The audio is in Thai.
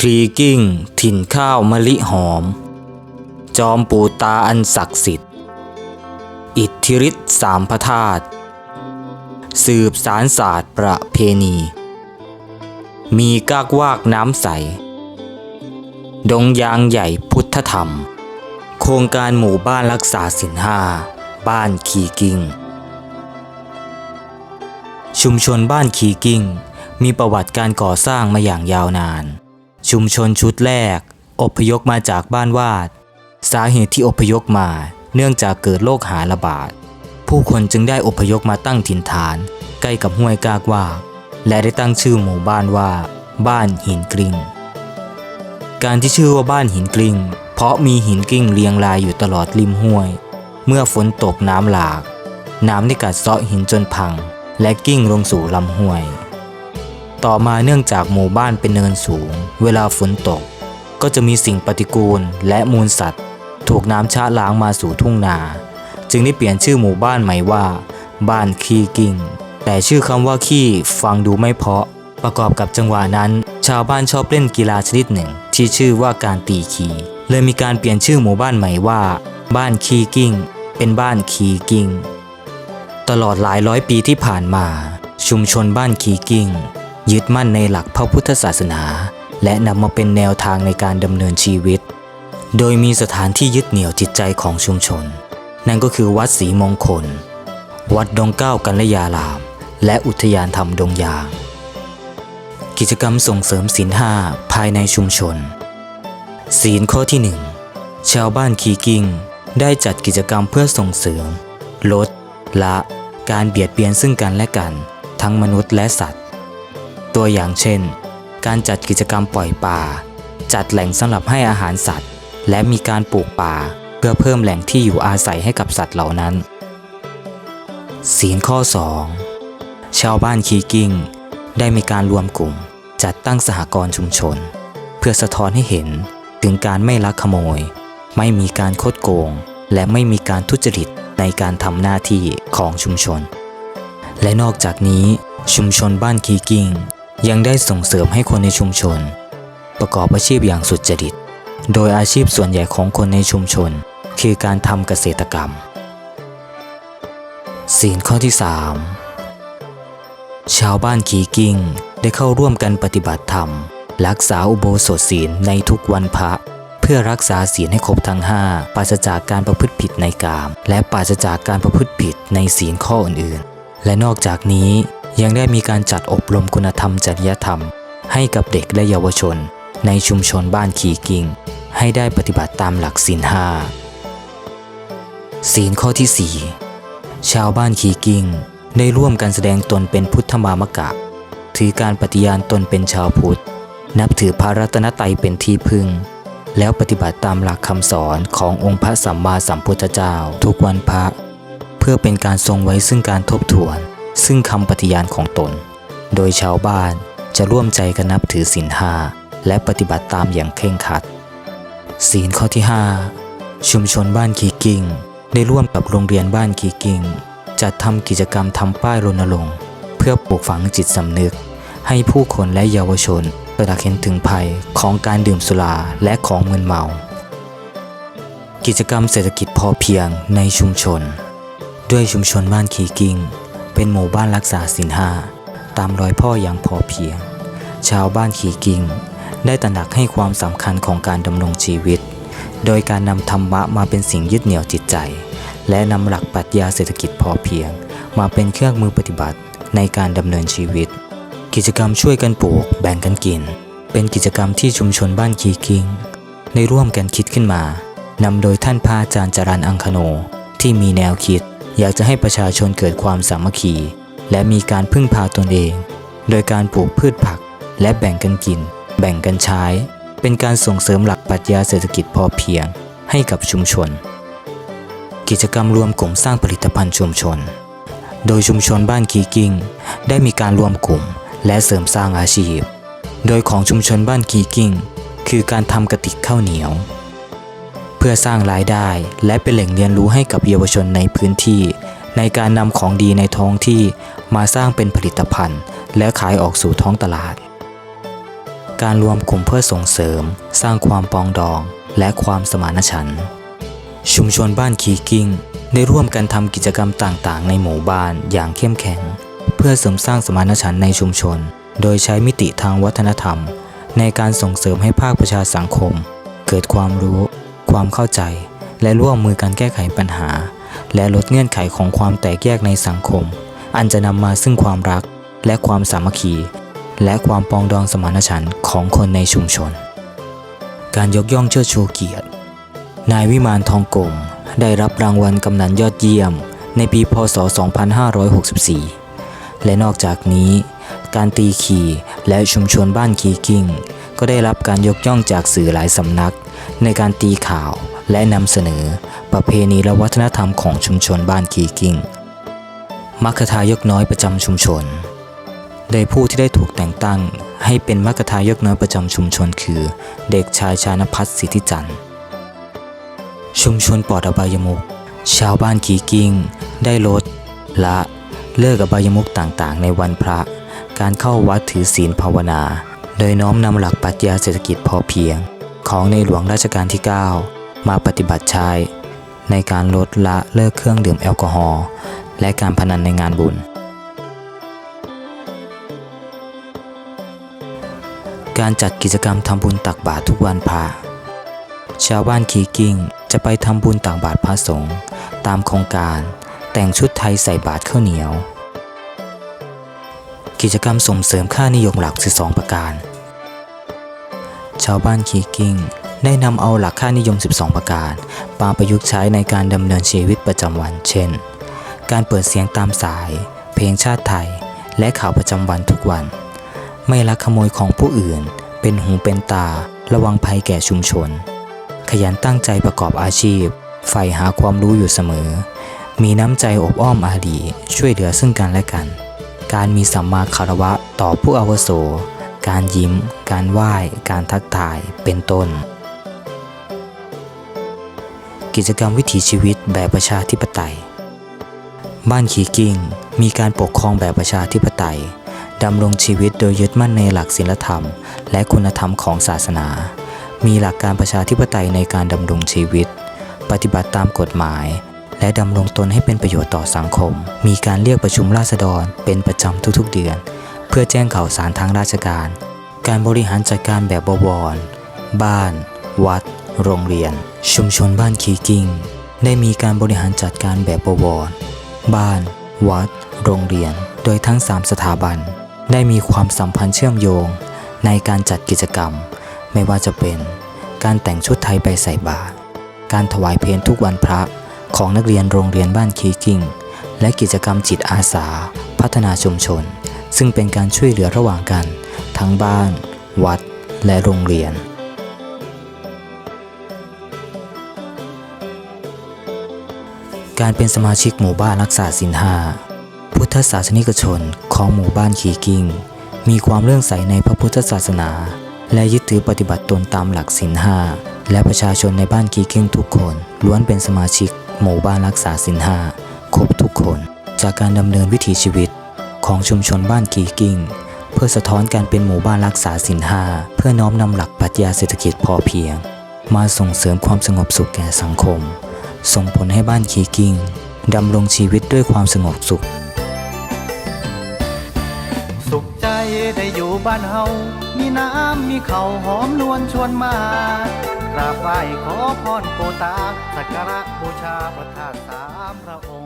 ครีกิ้ง ถิ่นข้าวมะลิหอม จอมปูตาอันศักดิ์สิทธิ์ อิทธิฤทธิสามพระธาตุสืบสารศาสตร์ประเพณี มีกากวากน้ำใส ดงยางใหญ่พุทธธรรม โครงการหมู่บ้านรักษาสินห้า บ้านขีกิ้ง ชุมชนบ้านขีกิ้งมีประวัติการก่อสร้างมาอย่างยาวนาน ชุมชนชุดแรก อพยพมาจากบ้านวาด สาเหตุที่อพยพมา เนื่องจากเกิดโรคหาระบาด ผู้คนจึงได้อพยพมาตั้งถิ่นฐาน ใกล้กับห้วยกากวาและได้ตั้งชื่อหมู่บ้านว่า บ้านหินกลิ้งการที่ชื่อว่าบ้านหินกลิ้งเพราะมีหินกลิ้งเรียงรายอยู่ตลอดริมห้วย เมื่อฝนตกน้ำหลาก น้ำได้กัดเซาะหินจนพัง และกิ้งลงสู่ลำห้วย ต่อมาเนื่องจากหมู่บ้านเป็นเนินสูง เวลาฝนตก ก็จะมีสิ่งปฏิกูลและมูลสัตว์ ถูกน้ำชะล้างมาสู่ทุ่งนา จึงได้เปลี่ยนชื่อหมู่บ้านใหม่ว่า บ้านขี้กิ้งแต่ชื่อคำว่าขี้ฟังดูไม่เพาะ ประกอบกับจังหวะนั้น ชาวบ้านชอบเล่นกีฬาชนิดหนึ่ง ที่ชื่อว่าการตีขีเลยมีการเปลี่ยนชื่อหมู่บ้านใหม่ว่า บ้านขี้กิ้งเป็นบ้านขีกิ้งตลอดหลายร้อยปีที่ผ่านมา ชุมชนบ้านขีกิ้ง ยึดมั่นในหลักพระพุทธศาสนา และนำมาเป็นแนวทางในการดำเนินชีวิต โดยมีสถานที่ยึดเหนี่ยวจิตใจของชุมชน นั่นก็คือวัดศรีมงคล วัดดงเก้ากัลยาราม และอุทยานธรรมดงยางกิจกรรมส่งเสริมศีลห้าภายในชุมชน ศีลข้อที่หนึ่งชาวบ้านคีกิงได้จัดกิจกรรมเพื่อส่งเสริม ลด ละ การเบียดเบียนซึ่งกันและกัน ทั้งมนุษย์และสัตว์ ตัวอย่างเช่น การจัดกิจกรรมปล่อยป่า จัดแหล่งสำหรับให้อาหารสัตว์ และมีการปลูกป่า เพื่อเพิ่มแหล่งที่อยู่อาศัยให้กับสัตว์เหล่านั้น ศีลข้อ 2 ชาวบ้านคีกิ้ง ได้มีการรวมกลุ่ม จัดตั้งสหกรณ์ชุมชน เพื่อสะท้อนให้เห็นถึงการไม่ลักขโมย ไม่มีการคดโกง และไม่มีการทุจริตในการทำหน้าที่ของชุมชน และนอกจากนี้ชุมชนบ้านคีกิ้ง ยังได้ส่งเสริมให้คนในชุมชน ประกอบอาชีพอย่างสุจริต โดยอาชีพส่วนใหญ่ของคนในชุมชน คือการทำเกษตรกรรม ศีลข้อที่ 3 ชาวบ้านขีกิ้งได้เข้าร่วมกันปฏิบัติธรรม รักษาอุโบสถศีลในทุกวันพระ เพื่อรักษาศีลให้ครบทั้ง 5 ปราศจากการประพฤติผิดในกาม และปราศจากการประพฤติผิดในศีลข้ออื่นๆ และนอกจากนี้ ยังได้มีการจัดอบรมคุณธรรมจริยธรรม ให้กับเด็กและเยาวชน ในชุมชนบ้านขีกิง ให้ได้ปฏิบัติตามหลักศีลห้าศีลข้อที่ 4 ชาวบ้านขีกิง ได้ร่วมกันแสดงตนเป็นพุทธมามกะ ถือการปฏิญาณตนเป็นชาวพุทธ นับถือพระรัตนตรัยเป็นที่พึ่ง แล้วปฏิบัติตามหลักคำสอนขององค์พระสัมมาสัมพุทธเจ้า ทุกวันพระ เพื่อเป็นการทรงไว้ซึ่งการทบทวน ซึ่งคำปฏิญาณของตน โดยชาวบ้านจะร่วมใจกันนับถือศีลห้าและปฏิบัติตามอย่างเคร่งครัด ศีลข้อที่ 5 ชุมชนบ้านคีกิงได้ร่วมกับโรงเรียนบ้านคีกิงจัดทำกิจกรรมทำป้ายรณรงค์ เพื่อปลูกฝังจิตสำนึก ให้ผู้คนและเยาวชนตระหนักเห็นถึงภัยของการดื่มสุราและของมึนเมา กิจกรรมเศรษฐกิจพอเพียงในชุมชน ด้วยชุมชนบ้านคีกิง เป็นหมู่บ้านรักษาศีลห้าตามรอยพ่ออย่างพอเพียง ชาวบ้านขีกิง ได้ตระหนักให้ความสำคัญของการดำรงชีวิต โดยการนำธรรมะมาเป็นสิ่งยึดเหนี่ยวจิตใจ และนำหลักปรัชญาเศรษฐกิจพอเพียง มาเป็นเครื่องมือปฏิบัติในการดำเนินชีวิต กิจกรรมช่วยกันปลูกแบ่งกันกิน เป็นกิจกรรมที่ชุมชนบ้านขีกิงได้ร่วมกันคิดขึ้นมานำโดยท่านพระอาจารย์จรันอังคโนที่มีแนวคิด อยากจะให้ประชาชนเกิดความสามัคคี และมีการพึ่งพาตนเอง โดยการปลูกพืชผัก และแบ่งกันกิน แบ่งกันใช้ เป็นการส่งเสริมหลักปรัชญาเศรษฐกิจพอเพียง ให้กับชุมชน กิจกรรมรวมกลุ่มสร้างผลิตภัณฑ์ชุมชน โดยชุมชนบ้านคีกิงได้มีการรวมกลุ่ม และเสริมสร้างอาชีพ โดยของชุมชนบ้านคีกิงคือการทำกระติกข้าวเหนียว เพื่อสร้างรายได้ และเป็นแหล่งเรียนรู้ให้กับเยาวชนในพื้นที่ ในการนำของดีในท้องที่มาสร้างเป็นผลิตภัณฑ์ และขายออกสู่ท้องตลาด การรวมกลุ่มเพื่อส่งเสริม สร้างความปองดอง และความสมานฉันท์ชุมชนบ้านคีกิ้ง ได้ร่วมกันทำกิจกรรมต่างๆ ในหมู่บ้านอย่างเข้มแข็ง เพื่อเสริมสร้างสมานฉันท์ในชุมชน โดยใช้มิติทางวัฒนธรรม ในการส่งเสริมให้ภาคประชาสังคม เกิดความรู้ ความเข้าใจ และร่วมมือกันแก้ไขปัญหา และลดเงื่อนไขของความแตกแยกในสังคม อันจะนำมาซึ่งความรัก และความสามัคคี และความปองดองสมานฉันท์ของคนในชุมชน การยกย่องเชิดชูเกียรติ นายวิมานทองกลมได้รับรางวัลกำนันยอดเยี่ยม ในปีพศ 2564 และนอกจากนี้ การตีขี่และชุมชนบ้านคีกิ้งก็ได้รับการยกย่องจากสื่อหลายสำนัก ในการตีข่าวและนำเสนอประเพณีและวัฒนธรรมของชุมชนบ้านคีกิ้ง มัคทายกน้อยประจำชุมชน โดยผู้ที่ได้ถูกแต่งตั้งให้เป็นมัคทายกน้อยประจำชุมชนคือ เด็กชายชานพัฒน์สิทธิจันทร์ ชุมชนปลอดอบายมุกชาวบ้านขีกิ้ง ได้ลด ละ เลิกอบายมุกต่างๆ ในวันพระ การเข้าวัดถือศีลภาวนา โดยน้อมนำหลักปรัชญาเศรษฐกิจพอเพียง ของในหลวงราชการที่ 9 มาปฏิบัติใช้ในการลดละเลิกเครื่องดื่มแอลกอฮอล์และการพนันในงานบุญ การจัดกิจกรรมทำบุญตักบาตรทุกวันพระชาวบ้านคีกิ้งจะไปทำบุญตักบาตรพระสงฆ์ตามโครงการแต่งชุดไทยใส่บาตรข้าวเหนียว กิจกรรมส่งเสริมค่านิยมหลัก 12 ประการ ชาวบ้านคีกิ้งได้นำเอาหลักค่านิยม 12 ประการมาประยุกต์ใช้ในการดำเนินชีวิตประจำวัน เช่น การเปิดเสียงตามสาย เพลงชาติไทย และข่าวประจำวันทุกวัน ไม่ลักขโมยของผู้อื่น เป็นหูเป็นตา ระวังภัยแก่ชุมชน ขยันตั้งใจประกอบอาชีพใฝ่หาความรู้อยู่เสมอ มีน้ำใจอบอ้อมอารีช่วยเหลือซึ่งกันและกัน การมีสัมมาคารวะต่อผู้อาวุโส การยิ้ม การไหว้ การทักทาย เป็นต้น กิจกรรมวิถีชีวิตแบบประชาธิปไตย บ้านขีกิ้ง มีการปกครองแบบประชาธิปไตยดำรงชีวิตโดยยึดมั่นในหลักศีลธรรม และคุณธรรมของศาสนา มีหลักการประชาธิปไตยในการดำรงชีวิต ปฏิบัติตามกฎหมาย และดำรงตนให้เป็นประโยชน์ต่อสังคม มีการเรียกประชุมราษฎรเป็นประจำทุกๆเดือน พื่อแจ้งข่าวสารทางราชการ การบริหารจัดการแบบบวร บ้าน วัด โรงเรียน ชุมชนบ้านคีกิ้ง ได้มีการบริหารจัดการแบบบวร บ้าน วัด โรงเรียน โดยทั้ง 3 สถาบัน ได้มีความสัมพันธ์เชื่อมโยง ในการจัดกิจกรรม ไม่ว่าจะเป็น การแต่งชุดไทยไปใส่บาตร การถวายเพลทุกวันพระของนักเรียนโรงเรียนบ้านคีกิ้ง และกิจกรรมจิตอาสา พัฒนาชุมชน ซึ่งเป็นการช่วยเหลือระหว่างกัน ทั้งบ้าน วัด และโรงเรียน การเป็นสมาชิกหมู่บ้านรักษาศีลห้าพุทธศาสนิกชนของหมู่บ้านขีกิงมีความเลื่อมใสในพระพุทธศาสนา และยึดถือปฏิบัติตนตามหลักศีลห้าและประชาชนในบ้านขีกิ้งทุกคนล้วนเป็นสมาชิก หมู่บ้านรักษาศีลห้าครบทุกคน จากการดำเนินวิถีชีวิต ของชุมชนบ้านขีกิ้งเพื่อสะท้อนการเป็นหมู่บ้านรักษาศีลห้าเพื่อน้อมนำหลักปรัชญาเศรษฐกิจพอเพียง มาส่งเสริมความสงบสุขแก่สังคม ส่งผลให้บ้านคีกิ้งดำรงชีวิตด้วยความสงบสุข สุขใจได้อยู่บ้านเฮา มีน้ำมีเขาหอมนวลชวนมากราบไหว้ขอพรโปตาสักการะบูชาพระธาตุสามพระองค์